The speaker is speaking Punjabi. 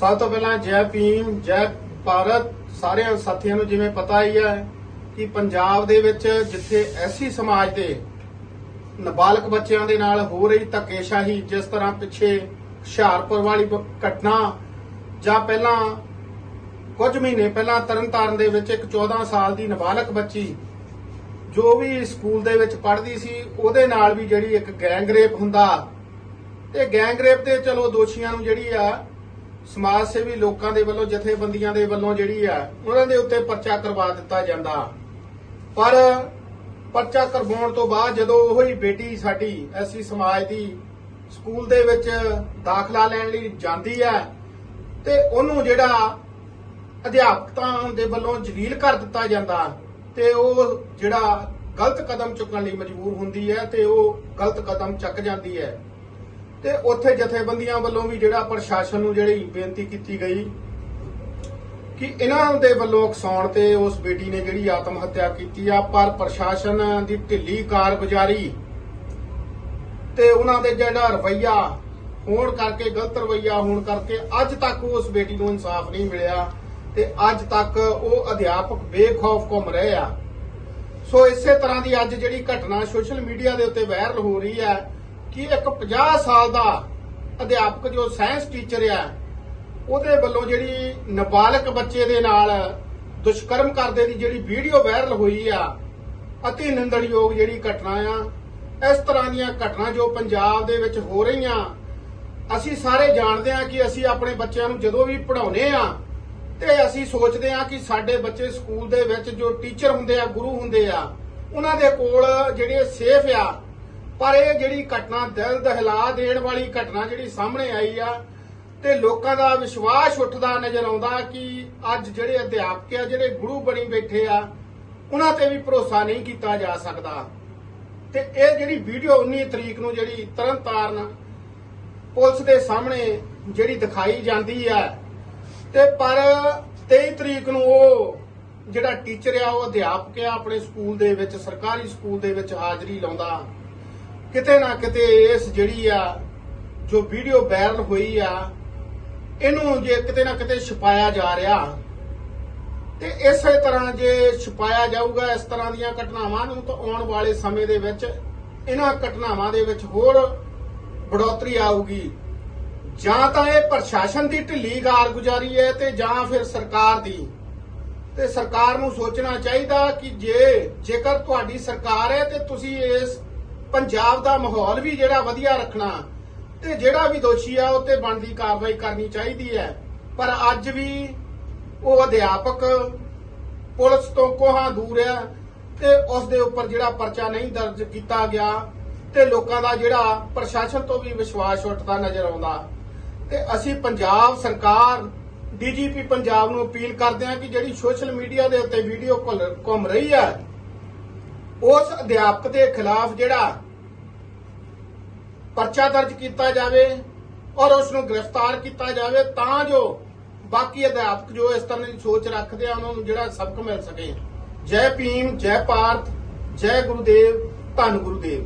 ਸਭ ਤੋਂ ਪਹਿਲਾਂ ਜੈ ਭੀਮ, ਜੈ ਭਾਰਤ, ਸਾਰਿਆਂ ਸਾਥੀਆਂ ਨੂੰ ਜਿਵੇਂ ਪਤਾ ਹੀ ਹੈ ਕਿ ਪੰਜਾਬ ਦੇ ਵਿੱਚ ਜਿੱਥੇ ਐਸੀ ਸਮਾਜ ਦੇ ਨਾਬਾਲਗ ਬੱਚਿਆਂ ਦੇ ਨਾਲ ਹੋ ਰਹੀ ਧੱਕੇਸ਼ਾਹੀ, ਜਿਸ ਤਰ੍ਹਾਂ ਪਿੱਛੇ ਹੁਸ਼ਿਆਰਪੁਰ ਵਾਲੀ ਘਟਨਾ ਜਾਂ ਪਹਿਲਾਂ ਕੁਝ ਮਹੀਨੇ ਪਹਿਲਾਂ ਤਰਨਤਾਰਨ ਦੇ ਵਿੱਚ ਇੱਕ 14 ਸਾਲ ਦੀ ਨਾਬਾਲਗ ਬੱਚੀ ਜੋ ਵੀ ਸਕੂਲ ਦੇ ਵਿੱਚ ਪੜ੍ਹਦੀ ਸੀ, ਉਹਦੇ ਨਾਲ ਵੀ ਜਿਹੜੀ ਇੱਕ ਗੈਂਗ ਰੇਪ ਹੁੰਦਾ। ਤੇ ਗੈਂਗ ਰੇਪ ਦੇ ਚਲੋ ਦੋਸ਼ੀਆਂ ਨੂੰ ਜਿਹੜੀ ਆ ਸਮਾਜ ਸੇਵੀ ਲੋਕਾਂ ਦੇ ਵੱਲੋਂ, ਜਥੇਬੰਦੀਆਂ ਦੇ ਵੱਲੋਂ ਜਿਹੜੀ ਆ, ਉਹਨਾਂ ਦੇ ਉੱਤੇ ਪਰਚਾ ਕਰਵਾ ਦਿੱਤਾ ਜਾਂਦਾ। ਪਰ ਪਰਚਾ ਕਰਵਾਉਣ ਤੋਂ ਬਾਅਦ ਜਦੋਂ ਉਹ ਹੀ ਬੇਟੀ ਸਾਡੀ ਐਸੀ ਸਮਾਜ ਦੀ ਸਕੂਲ ਦੇ ਵਿੱਚ ਦਾਖਲਾ ਲੈਣ ਲਈ ਜਾਂਦੀ ਹੈ ਤੇ ਉਹਨੂੰ ਜਿਹੜਾ ਅਧਿਆਪਕਾਂ ਦੇ ਵੱਲੋਂ ਜਲੀਲ ਕਰ ਦਿੱਤਾ ਜਾਂਦਾ, ਤੇ ਉਹ ਜਿਹੜਾ ਗਲਤ ਕਦਮ ਚੁੱਕਣ ਲਈ ਮਜਬੂਰ ਹੁੰਦੀ ਹੈ, ਤੇ ਉਹ ਗਲਤ ਕਦਮ ਚੱਕ ਜਾਂਦੀ ਹੈ। ਤੇ ਉੱਥੇ ਜਥੇਬੰਦੀਆਂ ਵੱਲੋਂ ਵੀ ਜਿਹੜਾ ਪ੍ਰਸ਼ਾਸਨ ਨੂੰ ਜਿਹੜੀ ਬੇਨਤੀ ਕੀਤੀ ਗਈ ਕਿ ਇਹਨਾਂ ਦੇ ਵੱਲੋਂ ਉਕਸਾਉਣ ਤੇ ਉਸ ਬੇਟੀ ਨੇ ਜਿਹੜੀ ਆਤਮ ਹੱਤਿਆ ਕੀਤੀ ਆ, ਪਰ ਪ੍ਰਸ਼ਾਸਨ ਦੀ ਢਿੱਲੀ ਕਾਰਗੁਜ਼ਾਰੀ ਤੇ ਉਹਨਾਂ ਦੇ ਜਿਹੜਾ ਰਵਈਆ ਹੋਣ ਕਰਕੇ, ਗਲਤ ਰਵਈਆ ਹੋਣ ਕਰਕੇ ਅੱਜ ਤੱਕ ਉਸ ਬੇਟੀ ਨੂੰ ਇਨਸਾਫ ਨਹੀਂ ਮਿਲਿਆ ਤੇ ਅੱਜ ਤੱਕ ਉਹ ਅਧਿਆਪਕ ਬੇਖੌਫ ਘੁੰਮ ਰਹੇ ਆ। ਸੋ ਇਸੇ ਤਰ੍ਹਾਂ ਦੀ ਅੱਜ ਜਿਹੜੀ ਘਟਨਾ ਸੋਸ਼ਲ ਮੀਡੀਆ ਦੇ ਉੱਤੇ ਵਾਇਰਲ ਹੋ ਰਹੀ ਹੈ ਕਿ ਇੱਕ 50 ਸਾਲ ਦਾ ਅਧਿਆਪਕ ਜੋ ਸਾਇੰਸ ਟੀਚਰ ਆ, ਉਹਦੇ ਵੱਲੋਂ ਜਿਹੜੀ ਨਾਬਾਲਗ ਬੱਚੇ ਦੇ ਨਾਲ ਦੁਸ਼ਕਰਮ ਕਰਦੇ ਦੀ ਜਿਹੜੀ ਵੀਡੀਓ ਵਾਇਰਲ ਹੋਈ ਆ, ਅਤੀ ਨਿੰਦਣਯੋਗ ਜਿਹੜੀ ਘਟਨਾ ਆ, ਇਸ ਤਰ੍ਹਾਂ ਦੀਆਂ ਘਟਨਾ ਜੋ ਪੰਜਾਬ ਦੇ ਵਿੱਚ ਹੋ ਰਹੀਆਂ, ਅਸੀਂ ਸਾਰੇ ਜਾਣਦੇ ਆ ਕਿ ਅਸੀਂ ਆਪਣੇ ਬੱਚਿਆਂ ਨੂੰ ਜਦੋਂ ਵੀ ਪੜ੍ਹਾਉਨੇ ਆ ਤੇ ਅਸੀਂ ਸੋਚਦੇ ਆ ਕਿ ਸਾਡੇ ਬੱਚੇ ਸਕੂਲ ਦੇ ਵਿੱਚ ਜੋ ਟੀਚਰ ਹੁੰਦੇ ਆ, ਗੁਰੂ ਹੁੰਦੇ ਆ, ਉਹਨਾਂ ਦੇ ਕੋਲ ਜਿਹੜੇ ਸੇਫ ਆ ਪਰ ਇਹ ਜਿਹੜੀ ਘਟਨਾ ਦਿਲ ਦਹਿਲਾ ਦੇਣ ਵਾਲੀ ਘਟਨਾ ਜਿਹੜੀ ਸਾਹਮਣੇ ਆਈ ਆ, ਤੇ ਲੋਕਾਂ ਦਾ ਵਿਸ਼ਵਾਸ ਉੱਠਦਾ ਨਜ਼ਰ ਆਉਂਦਾ ਕਿ ਅੱਜ ਜਿਹੜੇ ਅਧਿਆਪਕ ਆ, ਜਿਹੜੇ ਗੁਰੂ ਬਣੀ ਬੈਠੇ ਆ, ਉਹਨਾਂ ਤੇ ਵੀ ਭਰੋਸਾ ਨਹੀਂ ਕੀਤਾ ਜਾ ਸਕਦਾ। ਤੇ ਇਹ ਜਿਹੜੀ ਵੀਡੀਓ 19 ਤਰੀਕ ਨੂੰ ਜਿਹੜੀ ਤਰਨਤਾਰਨ ਪੁਲਿਸ ਦੇ ਸਾਹਮਣੇ ਜਿਹੜੀ ਦਿਖਾਈ ਜਾਂਦੀ ਹੈ ਤੇ ਪਰ 23 ਤਰੀਕ ਨੂੰ ਉਹ ਜਿਹੜਾ ਟੀਚਰ ਆ, ਉਹ ਅਧਿਆਪਕ ਆ, ਆਪਣੇ ਸਕੂਲ ਦੇ ਵਿੱਚ, ਸਰਕਾਰੀ ਸਕੂਲ ਦੇ ਵਿੱਚ ਹਾਜ਼ਰੀ ਲਾਉਂਦਾ। ਕਿਤੇ ਨਾ ਕਿਤੇ ਇਸ ਜਿਹੜੀ ਆ, ਜੋ ਵੀਡੀਓ ਵਾਇਰਲ ਹੋਈ ਆ, ਇਹਨੂੰ ਜੇ ਕਿਤੇ ਨਾ ਕਿਤੇ ਛਪਾਇਆ ਜਾ ਰਿਹਾ, ਤੇ ਇਸੇ ਤਰ੍ਹਾਂ ਜੇ ਛਪਾਇਆ ਜਾਊਗਾ ਇਸ ਤਰ੍ਹਾਂ ਦੀਆਂ ਘਟਨਾਵਾਂ ਨੂੰ, ਤਾਂ ਆਉਣ ਵਾਲੇ ਸਮੇਂ ਦੇ ਵਿੱਚ ਇਹਨਾਂ ਘਟਨਾਵਾਂ ਦੇ ਵਿੱਚ ਹੋਰ ਬੜੋਤਰੀ ਆਊਗੀ। ਜਾਂ ਤਾਂ ਇਹ ਪ੍ਰਸ਼ਾਸਨ ਦੀ ਢਿੱਲੀ ਕਾਰਗੁਜ਼ਾਰੀ ਹੈ ਤੇ ਜਾਂ ਫਿਰ ਸਰਕਾਰ ਦੀ। ਤੇ ਸਰਕਾਰ ਨੂੰ ਸੋਚਣਾ ਚਾਹੀਦਾ ਕਿ ਜੇ, ਜੇਕਰ ਤੁਹਾਡੀ ਸਰਕਾਰ ਹੈ ਤੇ ਤੁਸੀਂ ਇਸ ਪੰਜਾਬ ਦਾ ਮਾਹੌਲ ਵੀ ਜਿਹੜਾ ਵਧੀਆ ਰੱਖਣਾ ਤੇ ਜਿਹੜਾ ਵੀ ਦੋਸ਼ੀ ਆ, ਉਹ ਤੇ ਬਣਦੀ ਕਾਰਵਾਈ ਕਰਨੀ ਚਾਹੀਦੀ ਹੈ। ਪਰ ਅੱਜ ਵੀ ਉਹ ਅਧਿਆਪਕ ਪੁਲਿਸ ਤੋਂ ਕੋਹਾਂ ਦੂਰ ਆ ਤੇ ਉਸ ਦੇ ਉੱਪਰ ਜਿਹੜਾ ਪਰਚਾ ਨਹੀਂ ਦਰਜ ਕੀਤਾ ਗਿਆ ਤੇ ਲੋਕਾਂ ਦਾ ਜਿਹੜਾ ਪ੍ਰਸ਼ਾਸਨ ਤੋਂ ਵੀ ਵਿਸ਼ਵਾਸ ਉੱਠਦਾ ਨਜ਼ਰ ਆਉਂਦਾ। ਤੇ ਅਸੀਂ ਪੰਜਾਬ ਸਰਕਾਰ, ਡੀਜੀਪੀ ਪੰਜਾਬ ਨੂੰ ਅਪੀਲ ਕਰਦੇ ਹਾਂ ਕਿ ਜਿਹੜੀ ਸੋਸ਼ਲ ਮੀਡੀਆ ਦੇ ਉੱਤੇ ਵੀਡੀਓ ਘੁੰਮ ਰਹੀ ਹੈ ਉਸ ਅਧਿਆਪਕ ਦੇ ਖਿਲਾਫ ਜਿਹੜਾ ਪਰਚਾ ਦਰਜ ਕੀਤਾ ਜਾਵੇ ਔਰ ਉਸ ਨੂੰ ਗ੍ਰਿਫਤਾਰ ਕੀਤਾ ਜਾਵੇ, ਤਾਂ ਜੋ ਬਾਕੀ ਅਧਿਆਪਕ ਜੋ ਇਸ ਤਰ੍ਹਾਂ ਦੀ ਸੋਚ ਰੱਖਦੇ ਆ, ਉਹਨਾਂ ਨੂੰ ਜਿਹੜਾ ਸਬਕ ਮਿਲ ਸਕੇ। ਜੈ ਭੀਮ, ਜੈ ਭਾਰਤ ਜੈ ਗੁਰੂਦੇਵ, ਧੰਨ ਗੁਰੂਦੇਵ।